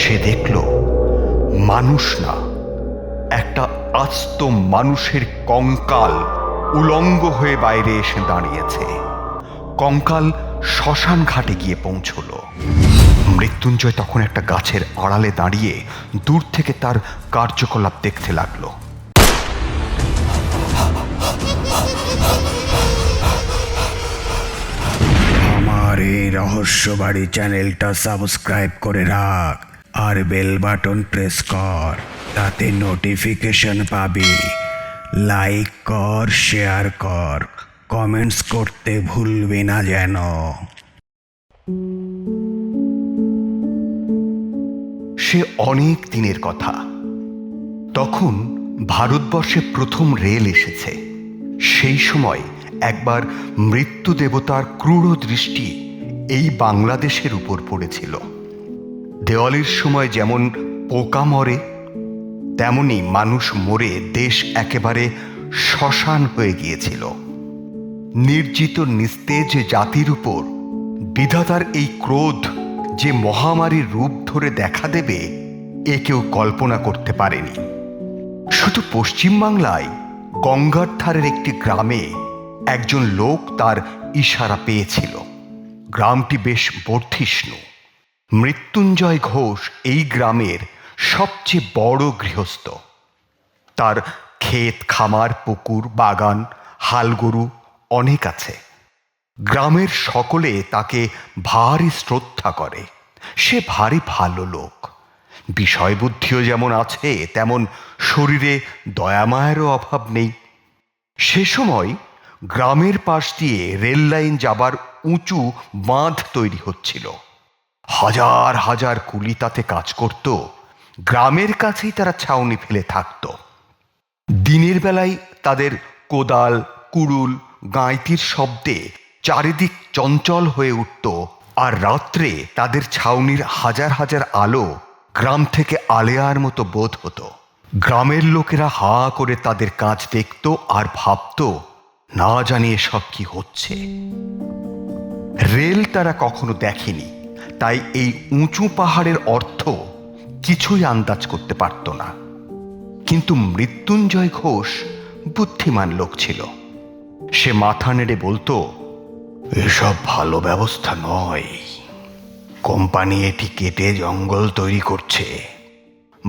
সে দেখল মানুষ না, একটা আস্ত মানুষের কঙ্কাল উলঙ্গ হয়ে বাইরে এসে দাঁড়িয়েছে। কঙ্কাল শ্মশান ঘাটে গিয়ে পৌঁছল। মৃত্যুঞ্জয় তখন একটা গাছের আড়ালে দাঁড়িয়ে দূর থেকে তার কার্যকলাপ দেখতে লাগল। আমার এই রহস্যবাড়ি চ্যানেলটা সাবস্ক্রাইব করে রাখ। আর বেল বাটন প্রেস কর, তাতে নোটিফিকেশন পাবি। লাইক কর শেয়ার কর কমেন্টস করতে ভুলবি না যেন। সে অনেক দিনের কথা। তখন ভারতবর্ষে প্রথম রেল এসেছে। সেই সময় একবার মৃত্যু দেবতার ক্রূর দৃষ্টি এই বাংলাদেশের উপর পড়েছিল। দেওয়ালির সময় যেমন পোকা মরে, তেমনি মানুষ মরে দেশ একেবারে শ্মশান হয়ে গিয়েছিল। নির্জিত নিস্তেজ জাতির উপর বিধাতার এই ক্রোধ যে মহামারীর রূপ ধরে দেখা দেবে, এ কেউ কল্পনা করতে পারেনি। শুধু পশ্চিমবাংলায় গঙ্গার ধারের একটি গ্রামে একজন লোক তার ইশারা পেয়েছিল। গ্রামটি বেশ বর্ধিষ্ণু। মৃত্যুঞ্জয় ঘোষ এই গ্রামের সবচেয়ে বড় গৃহস্থ। তার ক্ষেত, খামার, পুকুর, বাগান, হালগরু অনেক আছে। গ্রামের সকলে তাকে ভারী শ্রদ্ধা করে। সে ভারী ভালো লোক। বিষয়বুদ্ধিও যেমন আছে, তেমন শরীরে দয়ামায়েরও অভাব নেই। সে সময় গ্রামের পাশ দিয়ে রেল লাইন যাবার উঁচু বাঁধ তৈরি হচ্ছিল। হাজার হাজার কুলি তাতে কাজ করত, গ্রামের কাছেই তারা ছাউনি ফেলে থাকতো। দিনের বেলায় তাদের কোদাল, কুড়ুল, গাঁইতির শব্দে চারিদিক চঞ্চল হয়ে উঠত আর রাত্রে তাদের ছাউনির হাজার হাজার আলো গ্রাম থেকে আলেয়ার মতো বোধ হতো। গ্রামের লোকেরা হা করে তাদের কাজ দেখত আর ভাবত, না জানিয়ে সব কি হচ্ছে। রেল তারা কখনো দেখেনি। তাই এই উঁচু পাহাড়ের অর্থ কিছুই আন্দাজ করতে পারত না। কিন্তু মৃত্যুঞ্জয় ঘোষ বুদ্ধিমান লোক ছিল। সে মাথা নেড়ে বলতো, এসব ভালো ব্যবস্থা নয়। কোম্পানি এটি কেটে জঙ্গল তৈরি করছে।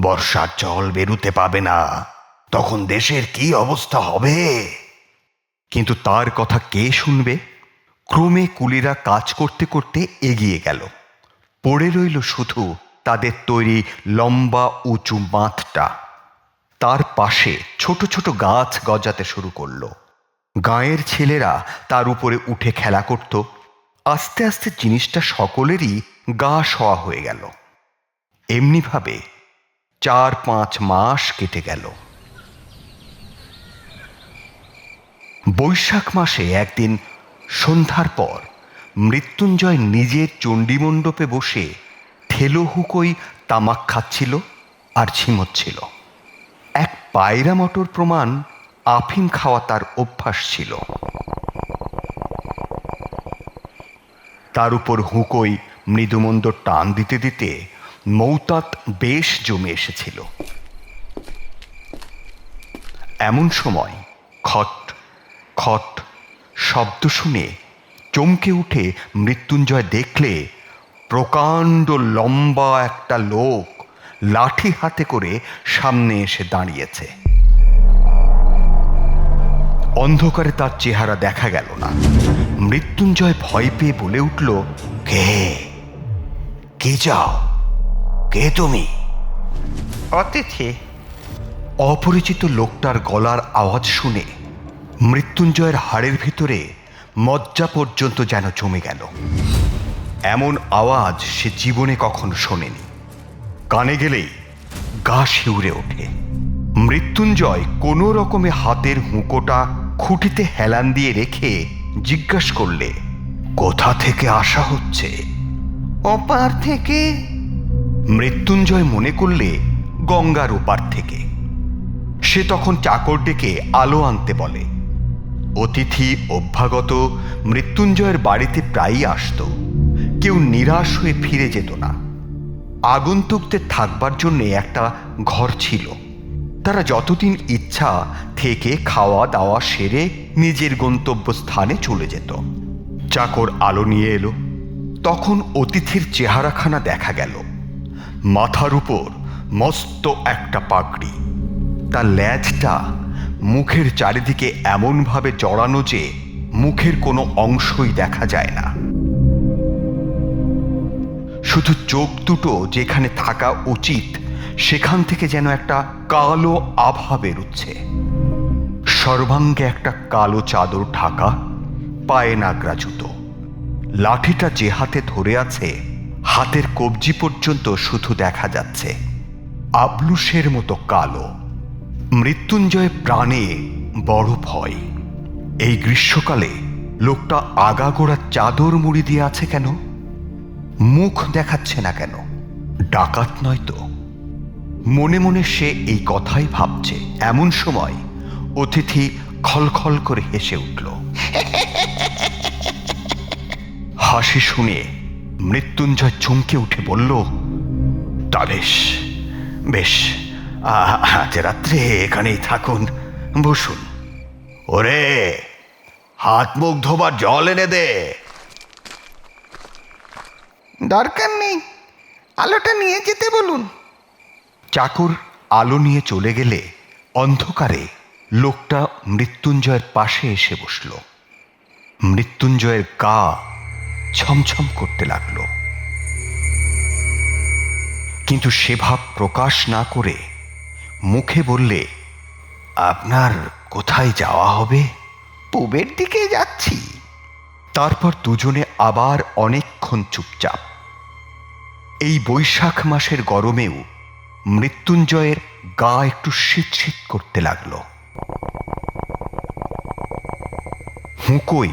বর্ষার জল বেরুতে পাবে না। তখন দেশের কি অবস্থা হবে? কিন্তু তার কথা কে শুনবে? ক্রমে কুলিরা কাজ করতে করতে এগিয়ে গেল। পড়ে রইল শুধু তাদের তৈরি লম্বা উঁচু বাঁধটা তার পাশে ছোট ছোট গাছ গজাতে শুরু করল। গাঁয়ের ছেলেরা তার উপরে উঠে খেলা করত। আস্তে আস্তে জিনিসটা সকলেরই গা শোয়া হয়ে গেল। এমনিভাবে চার পাঁচ মাস কেটে গেল। বৈশাখ মাসে একদিন সন্ধ্যার পর মৃত্যুঞ্জয় নিজের চণ্ডীমণ্ডপে বসে ঠেলো হুকোই তামাক খাচ্ছিল আর ঝিমোচ্ছিল এক পায়রা মটর প্রমাণ আফিম খাওয়া তার অভ্যাস ছিল। তার উপর হুঁকোই মৃদুমন্দ টান দিতে দিতে মৌতাত বেশ জমে এসেছিল। এমন সময় খট খট শব্দ শুনে চমকে উঠে মৃত্যুঞ্জয় দেখলে প্রকাণ্ড লম্বা একটা লোক লাঠি হাতে করে সামনে এসে দাঁড়িয়েছে। অন্ধকারে তার চেহারা দেখা গেল না। মৃত্যুঞ্জয় ভয় পেয়ে বলে উঠল কে? কে চাও কে তুমি? অতিথি। অপরিচিত লোকটার গলার আওয়াজ শুনে মৃত্যুঞ্জয়ের হাড়ের ভিতরে মজ্জা পর্যন্ত যেন জমে গেল। এমন আওয়াজ সে জীবনে কখনো শোনেনি। কানে গেলেই গা শিউরে ওঠে। মৃত্যুঞ্জয় কোনো রকমে হাতের হুঁকোটা খুঁটিতে হেলান দিয়ে রেখে জিজ্ঞাস করলে, কোথা থেকে আসা হচ্ছে? অপার থেকে। মৃত্যুঞ্জয় মনে করলে গঙ্গার ওপার থেকে। সে তখন চাকর ডেকে আলো আনতে বলে অতিথি অভ্যাগত, মৃত্যুঞ্জয়ের বাড়িতে প্রায়ই আসতো। কেউ নিরাশ হয়ে ফিরে যেত না। আগন্তুকদের থাকবার জন্যে একটা ঘর ছিল। তারা যতদিন ইচ্ছা থেকে খাওয়া দাওয়া সেরে নিজের গন্তব্য স্থানে চলে যেত। চাকর আলো নিয়ে এলো। তখন অতিথির চেহারাখানা দেখা গেল। মাথার উপর মস্ত একটা পাগড়ি। তার ল্যাজটা মুখের চারিদিকে এমনভাবে জড়ানো যে মুখের কোনো অংশই দেখা যায় না। শুধু চোখ দুটো যেখানে থাকা উচিত, সেখান থেকে যেন একটা কালো আভা বেরুচ্ছে। সর্বাঙ্গে একটা কালো চাদর ঢাকা, পায়ে নাগরা জুতো। লাঠিটা যে হাতে ধরে আছে, হাতের কবজি পর্যন্ত শুধু দেখা যাচ্ছে। আবলুসের মতো কালো। মৃত্যুঞ্জয় প্রাণে বড় ভয়। এই গ্রীষ্মকালে লোকটা আগাগোড়া চাদর মুড়ি দিয়ে আছে কেন? মুখ দেখাচ্ছে না কেন? ডাকাত নয় তো? মনে মনে সে এই কথাই ভাবছে। এমন সময় অতিথি খলখল করে হেসে উঠল। হাসি শুনে মৃত্যুঞ্জয় চমকে উঠে বলল তা বেশ বেশ। আজ রাত্রে এখানেই থাকুন বসুন। ওরে হাত মুখ ধোবার জল এনে দে। দরকার নেই আলোটা নিয়ে যেতে বলুন। চাকর আলো নিয়ে চলে গেলে অন্ধকারে লোকটা মৃত্যুঞ্জয়ের পাশে এসে বসল। মৃত্যুঞ্জয়ের গা ছমছম করতে লাগল। কিন্তু সে ভাব প্রকাশ না করে মুখে বললে, আপনার কোথায় যাওয়া হবে? পূবের দিকে যাচ্ছি। তারপর দুজনে আবার অনেকক্ষণ চুপচাপ। এই বৈশাখ মাসের গরমেও মৃত্যুঞ্জয়ের গা একটু শীত শীত করতে লাগল। হুঁকোই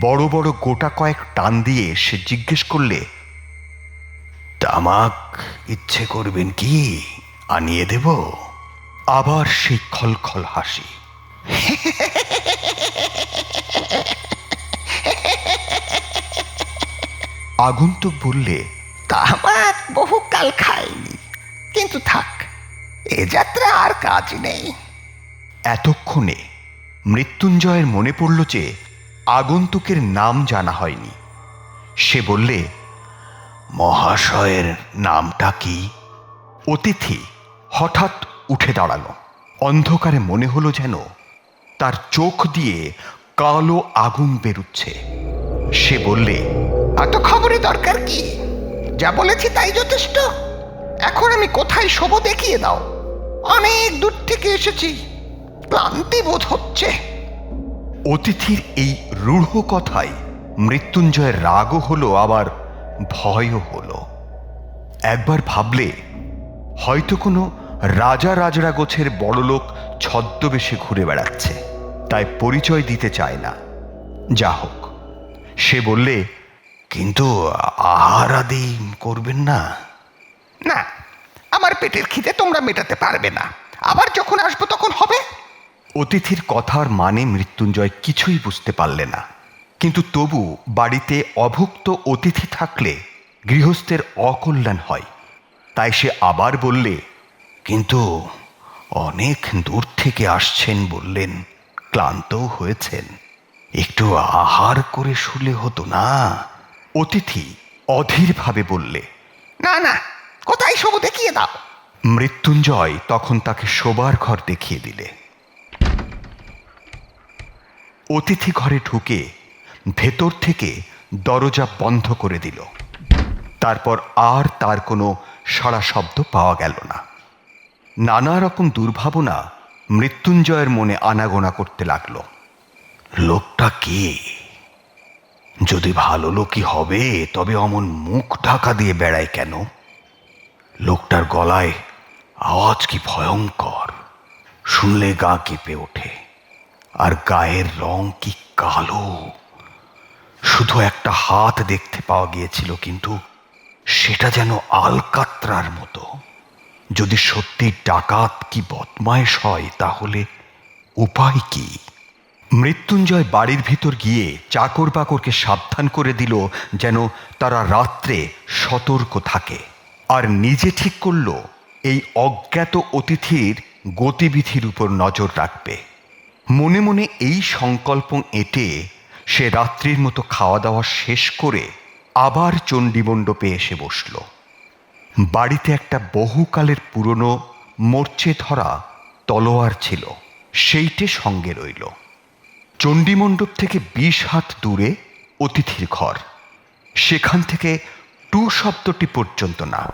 বড় বড় গোটা কয়েক টান দিয়ে সে জিজ্ঞেস করলে, তামাক ইচ্ছে করবেন কি? আনিয়ে দেব? আবার সেই খলখল হাসি। আগন্তুক বললে তামাক বহুকাল খাইনি কিন্তু থাক এ যাত্রা আর কাজ নেই। এতক্ষণে মৃত্যুঞ্জয়ের মনে পড়ল যে আগন্তুকের নাম জানা হয়নি। সে বললে মহাশয়ের নামটা কি? অতিথি হঠাৎ উঠে দাঁড়াল। অন্ধকারে মনে হলো যেন তার চোখ দিয়ে কালো আগুন বেরুচ্ছে। সে বললে, এত খবরে দরকার কি? যা বলেছি তাই যথেষ্ট। এখন আমি কোথায় শোবো দেখিয়ে দাও। অনেক দূর থেকে এসেছি। ক্লান্তি বোধ হচ্ছে। অতিথির এই রূঢ় কথায় মৃত্যুঞ্জয়ের রাগও হলো, আবার ভয়ও হলো। একবার ভাবলে হয়তো কোনো রাজা রাজরা গোছের বড়লোক ছদ্মবেশে ঘুরে বেড়াচ্ছে। তাই পরিচয় দিতে চায় না। যা হোক, সে বললে, কিন্তু আহার আদি করবেন না? না, আমার পেটের খিদে তোমরা মেটাতে পারবে না। আবার যখন আসব তখন হবে? অতিথির কথার মানে মৃত্যুঞ্জয় কিছুই বুঝতে পারলে না। কিন্তু তবু বাড়িতে অভুক্ত অতিথি থাকলে গৃহস্থের অকল্যাণ হয়। তাই সে আবার বললে কিন্তু অনেক দূর থেকে আসছেন বললেন, ক্লান্তও হয়েছেন। একটু আহার করে শুলে হতো না? অতিথি অধীরভাবে বললে, না না, কোথায় শোবো দেখিয়ে দাও। মৃত্যুঞ্জয় তখন তাকে শোবার ঘর দেখিয়ে দিলে। অতিথি ঘরে ঢুকে ভেতর থেকে দরজা বন্ধ করে দিল। তারপর আর তার কোনো সাড়া শব্দ পাওয়া গেল না। নানা রকম দুর্ভাবনা মৃত্যুঞ্জয়ের মনে আনাগোনা করতে লাগল। লোকটা কে? যদি ভালো লোকই হবে, তবে অমন মুখ ঢাকা দিয়ে বেড়ায় কেন? লোকটার গলায় আওয়াজ কি ভয়ঙ্কর। শুনলে গা কেঁপে ওঠে, আর গায়ের রং কি কালো। শুধু একটা হাত দেখতে পাওয়া গিয়েছিল, কিন্তু সেটা যেন আলকাত্রার মতো। যদি সত্যি ডাকাত কি বদমাইশ হয়, তাহলে উপায় কি? মৃত্যুঞ্জয় বাড়ির ভিতর গিয়ে চাকর বাকরকে সাবধান করে দিল, যেন তারা রাত্রে সতর্ক থাকে। আর নিজে ঠিক করল, এই অজ্ঞাত অতিথির গতিবিধির উপর নজর রাখবে। মনে মনে এই সংকল্প এঁটে সে রাত্রির মতো খাওয়া দাওয়া শেষ করে আবার চণ্ডীমণ্ডপে এসে বসল। বাড়িতে একটা বহুকালের পুরনো মরচে ধরা তলোয়ার ছিল, সেইটে সঙ্গে রইল। চণ্ডীমণ্ডপ থেকে বিশ হাত দূরে অতিথির ঘর। সেখান থেকে টু শব্দটি পর্যন্ত না।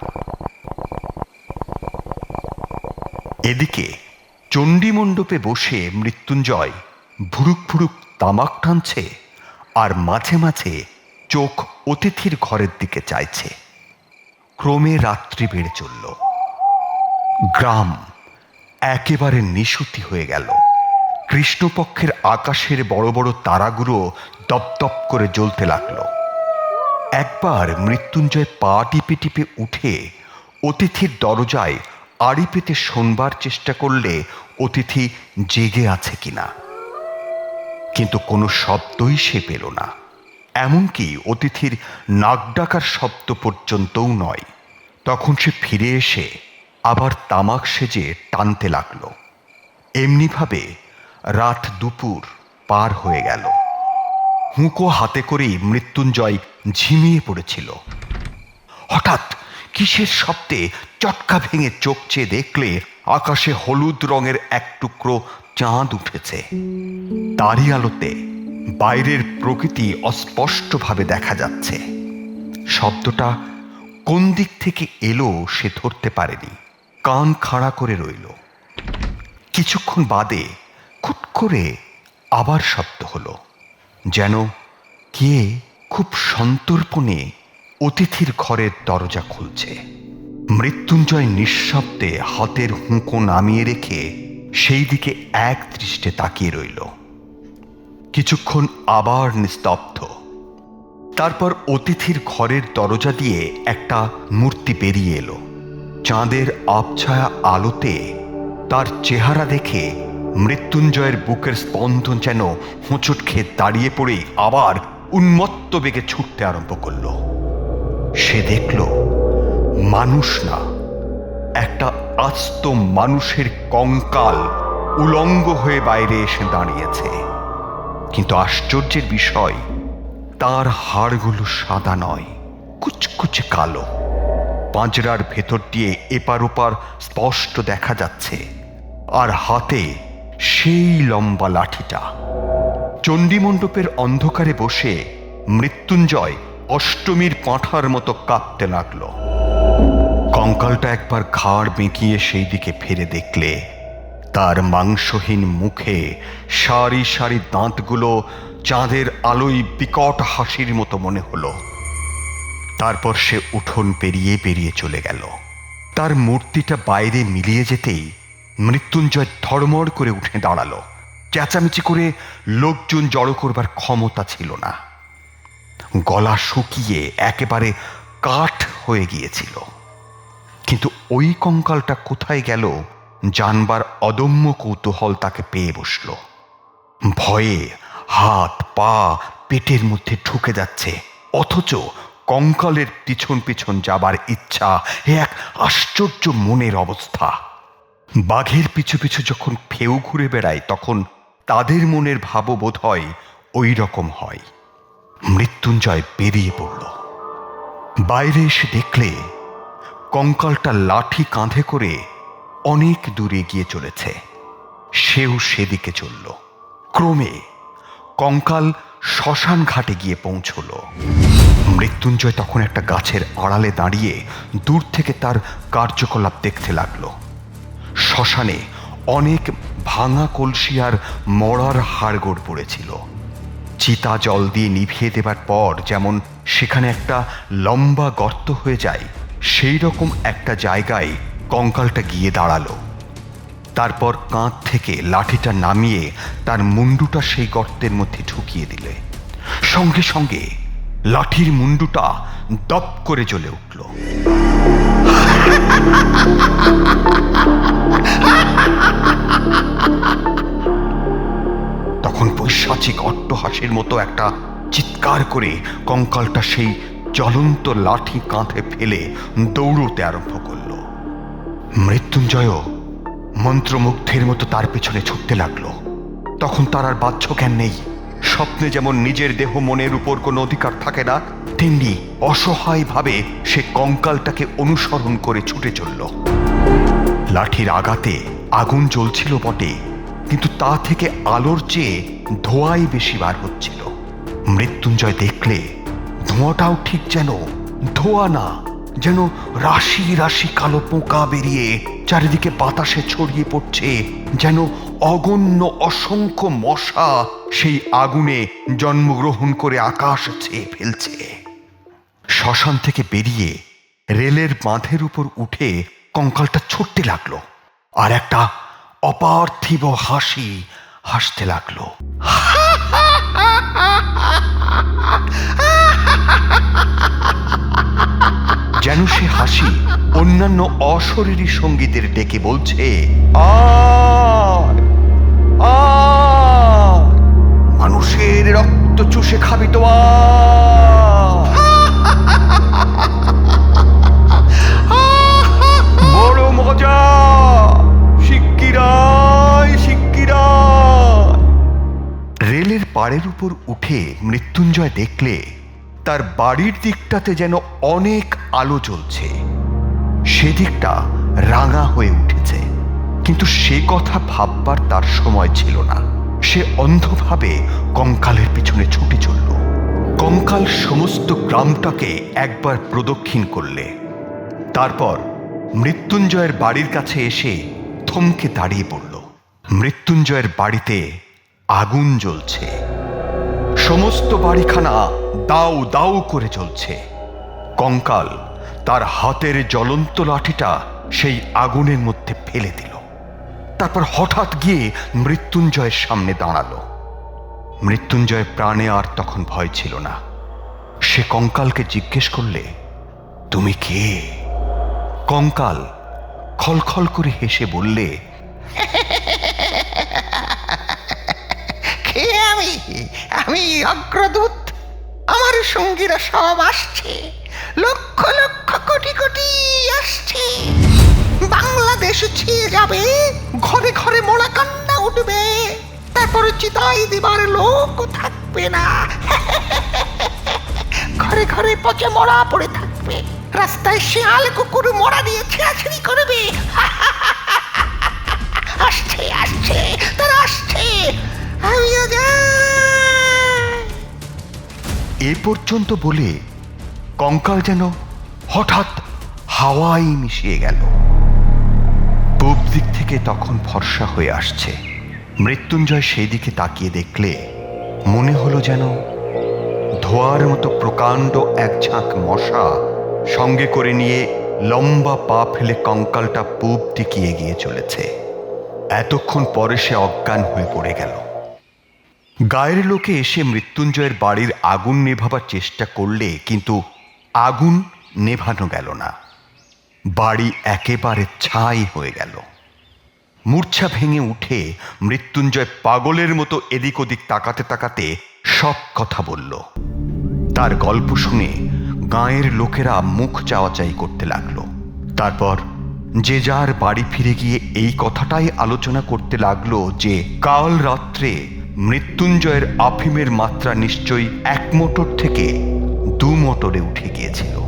এদিকে চণ্ডীমণ্ডপে বসে মৃত্যুঞ্জয় ভুরুক ভুরুক তামাক টানছে আর মাঝে মাঝে চোখ অতিথির ঘরের দিকে চাইছে। ক্রমে রাত্রি বেড়ে চলল। গ্রাম একেবারে নিশুতি হয়ে গেল। কৃষ্ণপক্ষের আকাশের বড় বড় তারাগুলো দপদপ করে জ্বলতে লাগল। একবার মৃত্যুঞ্জয় পা টিপে টিপে উঠে অতিথির দরজায় আড়ি পেতে শোনবার চেষ্টা করলে অতিথি জেগে আছে কিনা। কিন্তু কোনো শব্দই সে পেল না। এমনকি অতিথির নাক ডাকার শব্দ পর্যন্তও নয়। তখন সে ফিরে এসে আবার তামাক সেজে টানতে লাগল। এমনিভাবে রাত দুপুর পার হয়ে গেল। হুঁকো হাতে করেই মৃত্যুঞ্জয় ঝিমিয়ে পড়েছিল। হঠাৎ কিসের শব্দে চটকা ভেঙে চোখ চেয়ে দেখলে আকাশে হলুদ রঙের এক টুকরো চাঁদ উঠেছে। তারই আলোতে বাইরের প্রকৃতি অস্পষ্টভাবে দেখা যাচ্ছে। শব্দটা কোন দিক থেকে এলো সে ধরতে পারেনি। কান খাড়া করে রইল। কিছুক্ষণ বাদে খুট করে আবার শব্দ হলো, যেন কে খুব সন্তর্পণে অতিথির ঘরের দরজা খুলছে। মৃত্যুঞ্জয় নিঃশব্দে হাতের হুঁকো নামিয়ে রেখে সেই দিকে এক দৃষ্টে তাকিয়ে রইল। কিছুক্ষণ আবার নিস্তব্ধ। তারপর অতিথির ঘরের দরজা দিয়ে একটা মূর্তি বেরিয়ে এলো। চাঁদের আবছায়া আলোতে তার চেহারা দেখে মৃত্যুঞ্জয়ের বুকের স্পন্দন যেন হোঁচট খেয়ে দাঁড়িয়ে পড়েই আবার উন্মত্ত বেগে ছুটতে আরম্ভ করল। সে দেখল, মানুষ না, একটা আস্ত মানুষের কঙ্কাল উলঙ্গ হয়ে বাইরে এসে দাঁড়িয়েছে। কিন্তু আশ্চর্যের বিষয়, তার হাড়গুলো সাদা নয়, কুচকুচে কালো। পাঁজরার ভেতর দিয়ে এপার ওপার স্পষ্ট দেখা যাচ্ছে, আর হাতে সেই লম্বা লাঠিটা। চণ্ডীমণ্ডপের অন্ধকারে বসে মৃত্যুঞ্জয় অষ্টমীর পাঁঠার মতো কাঁপতে লাগল। কঙ্কালটা একবার ঘাড় বেঁকিয়ে সেই দিকে ফিরে দেখলে তার মাংসহীন মুখে সারি সারি দাঁতগুলো চাঁদের আলোয় বিকট হাসির মতো মনে হলো। তারপর সে উঠোন পেরিয়ে পেরিয়ে চলে গেল। তার মূর্তিটা বাইরে মিলিয়ে যেতেই মৃত্যুঞ্জয় ধর্মড় করে উঠে দাঁড়াল। চেঁচামেচি করে লোকজন জড়ো করবার ক্ষমতা ছিল না। গলা শুকিয়ে একেবারে কাঠ হয়ে গিয়েছিল। কিন্তু ওই কঙ্কালটা কোথায় গেল জানবার অদম্য কৌতূহল তাকে পেয়ে বসল। ভয়ে হাত, পা পেটের মধ্যে ঢুকে যাচ্ছে, অথচ কঙ্কালের পিছন পিছন যাবার ইচ্ছা এক আশ্চর্য মনের অবস্থা। বাঘের পিছু পিছু যখন ফেউ ঘুরে বেড়ায়, তখন তাদের মনের ভাবও বোধ হয় ওই রকম হয়। মৃত্যুঞ্জয় বেরিয়ে পড়ল। বাইরে এসে দেখলে কঙ্কালটা লাঠি কাঁধে করে অনেক দূরে গিয়ে চলেছে। সেও সেদিকে চলল। ক্রমে কঙ্কাল শ্মশান ঘাটে গিয়ে পৌঁছল। মৃত্যুঞ্জয় তখন একটা গাছের আড়ালে দাঁড়িয়ে দূর থেকে তার কার্যকলাপ দেখতে লাগল। শ্মশানে অনেক ভাঙা কলসি আর মরার হাড়গোড় পড়েছিল। চিতা জল দিয়ে নিভিয়ে দেবার পর যেমন সেখানে একটা লম্বা গর্ত হয়ে যায় সেই রকম একটা জায়গায় কঙ্কালটা গিয়ে দাঁড়াল। তারপর কাঁধ থেকে লাঠিটা নামিয়ে তার মুন্ডুটা সেই গর্তের মধ্যে ঢুকিয়ে দিলে। সঙ্গে সঙ্গে লাঠির মুন্ডুটা দপ করে জ্বলে উঠল। তখন পৈশাচিক অট্টহাসির মতো একটা চিৎকার করে কঙ্কালটা সেই জ্বলন্ত লাঠি কাঁধে ফেলে দৌড়তে আরম্ভ করল। মৃত্যুঞ্জয়ও মন্ত্রমুগ্ধের মতো তার পেছনে ছুটতে লাগল। তখন তার আর বাহ্য জ্ঞান নেই। স্বপ্নে যেমন নিজের দেহ মনের উপর কোনো অধিকার থাকে না, তেমনি অসহায়ভাবে সে কঙ্কালটাকে অনুসরণ করে ছুটে চলল। লাঠির আঘাতে আগুন জ্বলছিল বটে, কিন্তু তা থেকে আলোর চেয়ে ধোঁয়াই বেশি বার হচ্ছিল। মৃত্যুঞ্জয় দেখলে ধোঁয়াটাও ঠিক যেন ধোঁয়া না যেন রাশি রাশি কালো পোকা বেরিয়ে চারিদিকে বাতাসে ছড়িয়ে পড়ছে, যেন অগণ্য অসংখ্য মশা সেই আগুনে জন্মগ্রহণ করে আকাশ ছেয়ে ফেলছে। শ্মশান থেকে বেরিয়ে রেলের বাঁধের উপর উঠে কঙ্কালটা ছুটতে লাগল আর একটা অপার্থিব হাসি হাসতে লাগল। যেন সে হাসি অন্যান্য অশরীরী সঙ্গীতের ডেকে বলছে আয় উপর উঠে মৃত্যুঞ্জয় দেখলে, তার বাড়ির দিকটাতে যেন অনেক আলো জ্বলছে। সেদিকটা রাঙা হয়ে উঠেছে। কিন্তু সে কথা ভাববার তার সময় ছিল না। সে অন্ধভাবে কঙ্কালের পিছনে ছুটে চলল। কঙ্কাল সমস্ত গ্রামটাকে একবার প্রদক্ষিণ করলে। তারপর মৃত্যুঞ্জয়ের বাড়ির কাছে এসে থমকে দাঁড়িয়ে পড়ল। মৃত্যুঞ্জয়ের বাড়িতে আগুন জ্বলছে। সমস্ত বাড়িখানা দাউ দাউ করে চলছে কঙ্কাল তার হাতের জ্বলন্ত লাঠিটা সেই আগুনের মধ্যে ফেলে দিল। তারপর হঠাৎ গিয়ে মৃত্যুঞ্জয়ের সামনে দাঁড়াল। মৃত্যুঞ্জয় প্রাণে আর তখন ভয় ছিল না। সে কঙ্কালকে জিজ্ঞেস করলে, তুমি কে? কঙ্কাল খলখল করে হেসে বললে কে আমি আমি অগ্রদূত। আমার সঙ্গীরা সব আসছে। লক্ষ লক্ষ, কোটি কোটি আসছে। বাংলাদেশ ছিয়ে যাবে, ঘরে ঘরে মোড়া কান্না উঠবে। তারপরে চিতাই দিবার লোক থাকবে না। ঘরে ঘরে পচে মরা পড়ে থাকবে। রাস্তায় শিয়াল কুকুর মরা দিয়ে ছেঁড়াছিড়ি করবে। আসছে আসছে, তারা আসছে। এ পর্যন্ত বলে কঙ্কাল যেন হঠাৎ হাওয়ায় মিশিয়ে গেল। পূব দিক থেকে তখন ফর্সা হয়ে আসছে। মৃত্যুঞ্জয় সেই দিকে তাকিয়ে দেখলে মনে হলো যেন ধোয়ার মতো প্রকাণ্ড এক ঝাঁক মশা সঙ্গে করে নিয়ে লম্বা পা ফেলে কঙ্কালটা পূব দিকে এগিয়ে চলেছে। এতক্ষণ পরে সে অজ্ঞান হয়ে পড়ে গেল। গায়ের লোকে এসে মৃত্যুঞ্জয়ের বাড়ির আগুন নেভাবার চেষ্টা করলে কিন্তু আগুন নেভানো গেল না। বাড়ি একেবারে ছাই হয়ে গেল। মূর্ছা ভেঙে উঠে মৃত্যুঞ্জয় পাগলের মতো এদিক ওদিক তাকাতে তাকাতে সব কথা বলল। তার গল্প শুনে গাঁয়ের লোকেরা মুখ চাওয়াচাই করতে লাগল। তারপর যে যার বাড়ি ফিরে গিয়ে এই কথাটাই আলোচনা করতে লাগল যে কাল রাত্রে মৃত্যুঞ্জয়ের আফিমের মাত্রা নিশ্চয়ই এক মোটর থেকে দু মোটরে উঠে গিয়েছিল।